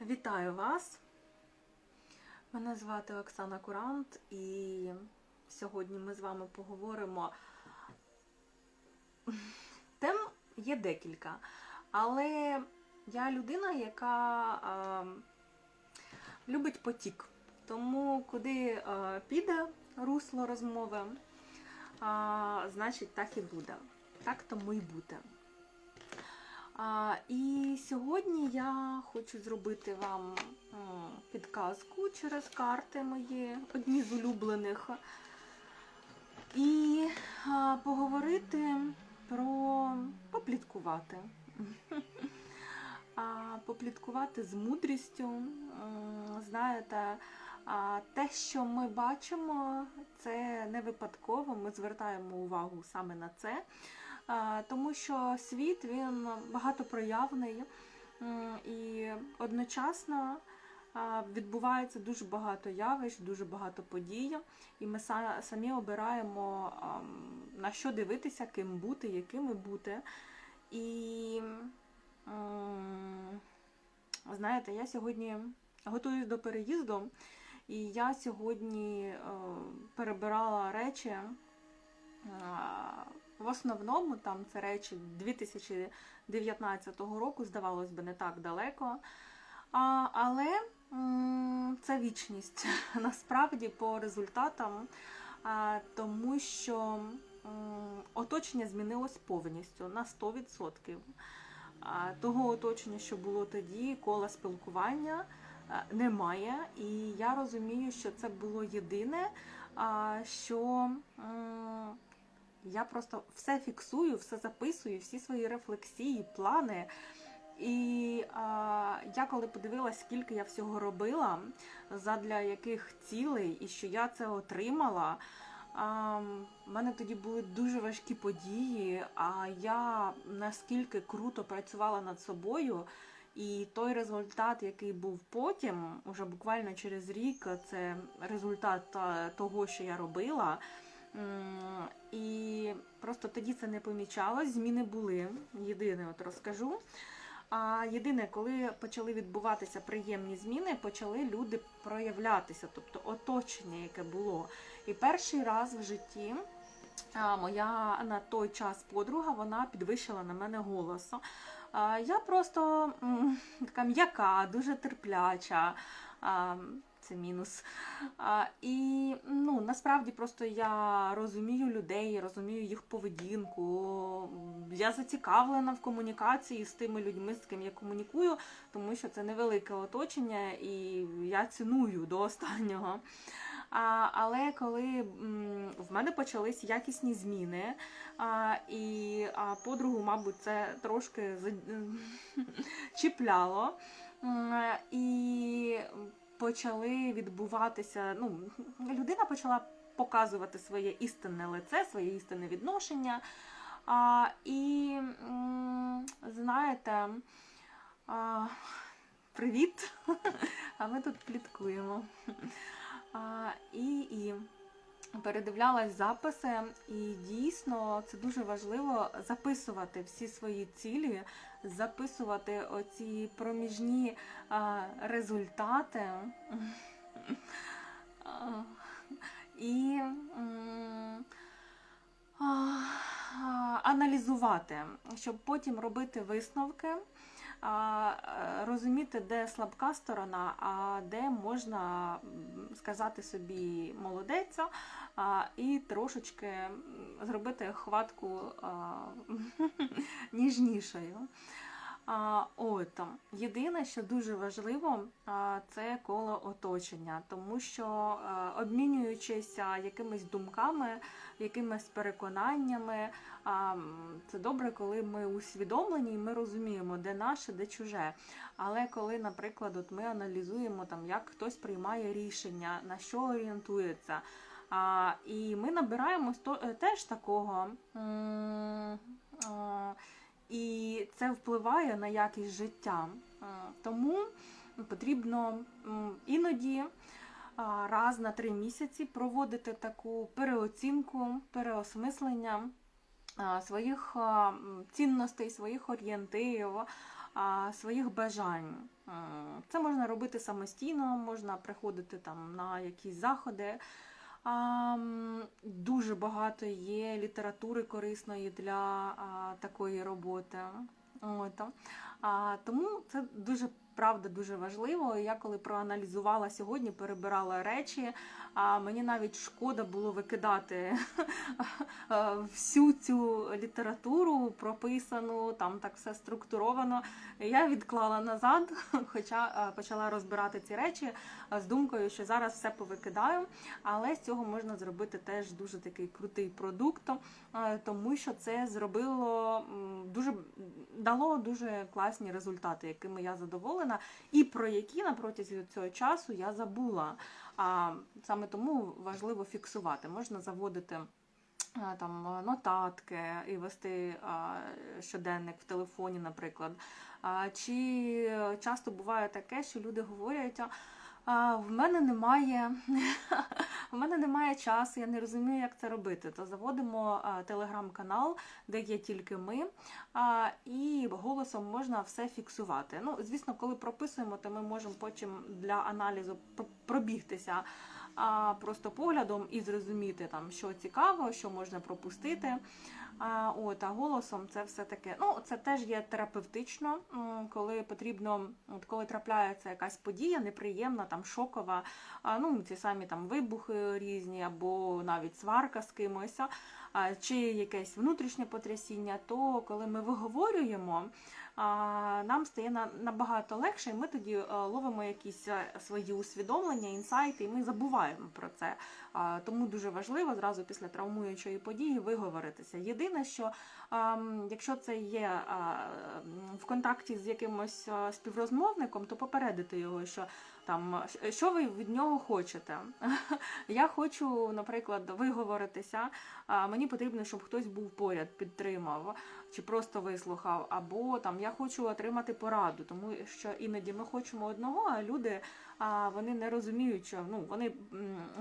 Вітаю вас! Мене звати Оксана Курант, і сьогодні ми з вами поговоримо. Тем є декілька, але я людина, яка е, любить потік. Тому куди е, піде русло розмови, е, значить так і буде. Так тому і буде. А, і сьогодні я хочу зробити вам підказку через карти мої, одні з улюблених, і а, поговорити про попліткувати. А, Попліткувати з мудрістю. Знаєте, те, що ми бачимо, це не випадково. Ми звертаємо увагу саме на це. А, Тому що світ він багатопроявний і одночасно відбувається дуже багато явищ, дуже багато подій, і ми самі обираємо на що дивитися, ким бути, якими бути. І знаєте, я сьогодні готуюсь до переїзду, і я сьогодні е, перебирала речі. В основному там це речі 2019 року, здавалось би, не так далеко. А, але це вічність насправді по результатам, а, тому що оточення змінилось повністю на 100%. А, Того оточення, що було тоді, кола спілкування немає. І я розумію, що це було єдине, що я просто все фіксую, все записую, всі свої рефлексії, плани. І а, я коли подивилась, скільки я всього робила, задля яких цілей, і що я це отримала. А, в мене тоді були дуже важкі події, а я наскільки круто працювала над собою. І той результат, який був потім, уже буквально через рік, це результат того, що я робила. М, І просто тоді це не помічалось, зміни були. Єдине, от розкажу. А єдине, коли почали відбуватися приємні зміни, почали люди проявлятися, тобто оточення, яке було. І перший раз в житті моя на той час подруга вона підвищила на мене голос. Я просто така м'яка, дуже терпляча. Це мінус. А, і ну, насправді просто я розумію людей, розумію їх поведінку. Я зацікавлена в комунікації з тими людьми, з ким я комунікую, тому що це невелике оточення, і я ціную до останнього. А, але коли м, в мене почались якісні зміни, а, і а, подругу, мабуть, це трошки чіпляло. І почали відбуватися. Ну, людина почала показувати своє істинне лице, своє істинне відношення. А, і знаєте, а, привіт! А ми тут пліткуємо. А, і, і передивлялась записи, і дійсно це дуже важливо записувати всі свої цілі, записувати оці проміжні результати. І аналізувати, щоб потім робити висновки, розуміти, де слабка сторона, а де можна сказати собі молодеця і трошечки зробити хватку ніжнішою. От, єдине, що дуже важливо, це коло оточення, тому що а, обмінюючись якимись думками, якимись переконаннями, це добре, коли ми усвідомлені і ми розуміємо, де наше, де чуже. Але коли, наприклад, от ми аналізуємо, там, як хтось приймає рішення, на що орієнтується, і ми набираємо е, теж такого. І це впливає на якість життя. Е, Тому потрібно іноді раз на три місяці проводити таку переоцінку, переосмислення своїх цінностей, своїх орієнтирів, своїх бажань. Це можна робити самостійно, можна приходити там на якісь заходи. Дуже багато є літератури корисної для такої роботи. От. А, тому це дуже правда дуже важливо. Я коли проаналізувала сьогодні, перебирала речі, а мені навіть шкода було викидати е, всю цю літературу прописану, там так все структуровано. Я відклала назад, хоча е, почала розбирати ці речі е, з думкою, що зараз все повикидаю. Але з цього можна зробити теж дуже такий крутий продукт, тому що це зробило дуже дало дуже класні результати, якими я задоволена, і про які на протязі цього часу я забула. А саме тому важливо фіксувати. Можна заводити. Там нотатки і вести щоденник в телефоні, наприклад. Чи часто буває таке, що люди говорять, в мене немає мене немає часу, я не розумію, як це робити. То заводимо телеграм-канал, де є тільки ми, і голосом можна все фіксувати. Ну, звісно, коли прописуємо, то ми можемо потім для аналізу пр- пробігтися просто поглядом і зрозуміти, там, що цікаво, що можна пропустити. А, от, а голосом це все таке. Ну, це теж є терапевтично, коли потрібно, от коли трапляється якась подія неприємна, там шокова, ну ці самі там вибухи різні, або навіть сварка з кимось, чи якесь внутрішнє потрясіння, то коли ми виговорюємо, нам стає на- набагато легше, і ми тоді е, ловимо якісь е, свої усвідомлення, інсайти, і ми забуваємо про це. Тому дуже важливо зразу після травмуючої події виговоритися. Єдине, що якщо це є в контакті з якимось співрозмовником, то попередити його, що там що ви від нього хочете. Я хочу, наприклад, виговоритися. Мені потрібно, щоб хтось був поряд, підтримав чи просто вислухав, або там я хочу отримати пораду, тому що іноді ми хочемо одного, а люди вони не розуміють, що ну вони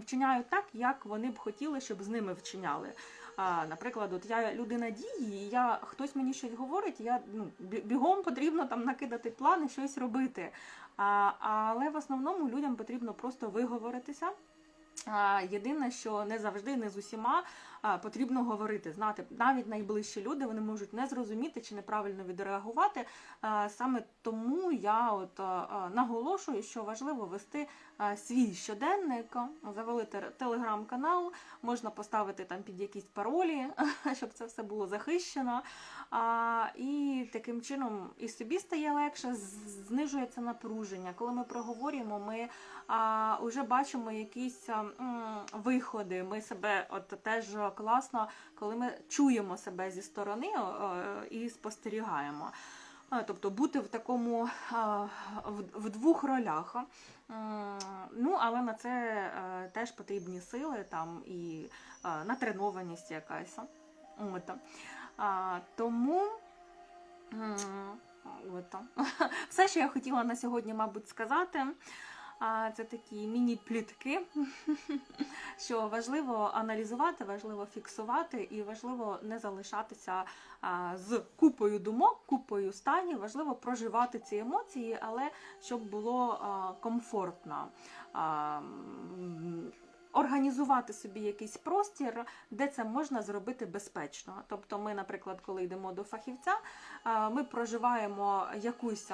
вчиняють так, як вони б хотіли, щоб з ними вчиняли. А, наприклад, от я людина дії, я хтось мені щось говорить, я ну бігом потрібно там накидати плани, щось робити. А, але в основному людям потрібно просто виговоритися. Єдине, що не завжди, не з усіма потрібно говорити. Знати, навіть найближчі люди вони можуть не зрозуміти чи неправильно відреагувати. Саме тому я от а, наголошую, що важливо вести свій щоденник, завалити телеграм-канал, можна поставити там під якісь паролі, щоб це все було захищено. І таким чином і собі стає легше, знижується напруження. Коли ми проговорюємо, ми вже бачимо якісь виходи. Ми себе от теж класно, коли ми чуємо себе зі сторони е, і спостерігаємо. Тобто бути в такому в, в двох ролях. Ну, але на це е, теж потрібні сили там і е, натренованість якась. От. Тому от. все, що я хотіла на сьогодні, мабуть, сказати. Це такі міні-плітки, що важливо аналізувати, важливо фіксувати і важливо не залишатися з купою думок, купою станів. Важливо проживати ці емоції, але щоб було комфортно. Організувати собі якийсь простір, де це можна зробити безпечно. Тобто, ми, наприклад, коли йдемо до фахівця, ми проживаємо якусь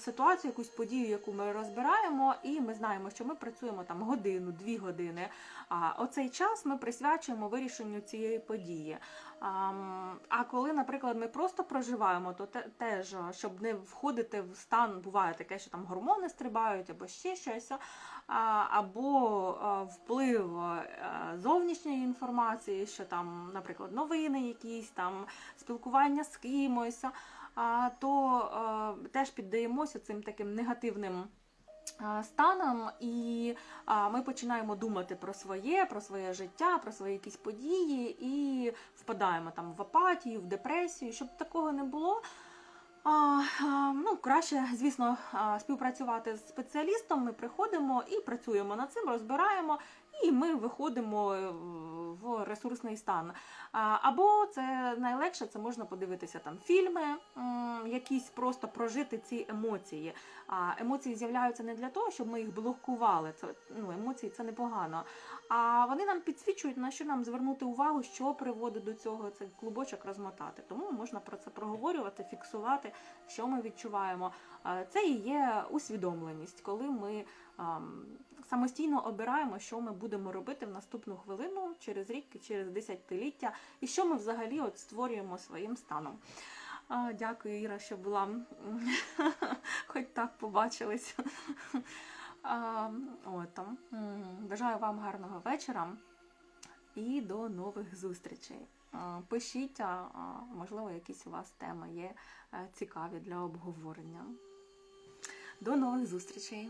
ситуацію, якусь подію, яку ми розбираємо, і ми знаємо, що ми працюємо там годину, дві години. А оцей час ми присвячуємо вирішенню цієї події. А, коли, наприклад, ми просто проживаємо, то те, теж, щоб не входити в стан, буває таке, що там гормони стрибають або ще щось. Або вплив зовнішньої інформації, що там, наприклад, новини якісь там спілкування з кимось, то теж піддаємося цим таким негативним станом, і ми починаємо думати про своє, про своє життя, про свої якісь події, і впадаємо там в апатію, в депресію. Щоб такого не було. Ну, краще, звісно, співпрацювати з спеціалістом. Ми приходимо і працюємо над цим, розбираємо, і ми виходимо е, в ресурсний стан. Або це найлегше, це можна подивитися там фільми, якісь просто прожити ці емоції. А емоції з'являються не для того, щоб ми їх блокували. Це ну, емоції це непогано. А вони нам підсвічують, на що нам звернути увагу, що приводить до цього цей клубочок розмотати. Тому можна про це проговорювати, фіксувати, що ми відчуваємо. Це і є усвідомленість, коли ми самостійно обираємо, що ми будемо робити в наступну хвилину, через рік, через десятиліття, і що ми взагалі от створюємо своїм станом. Дякую, Іра, що була хоч так побачились. От, бажаю вам гарного вечора і до нових зустрічей. Пишіть, можливо, якісь у вас теми є е, цікаві для обговорення. До нових зустрічей!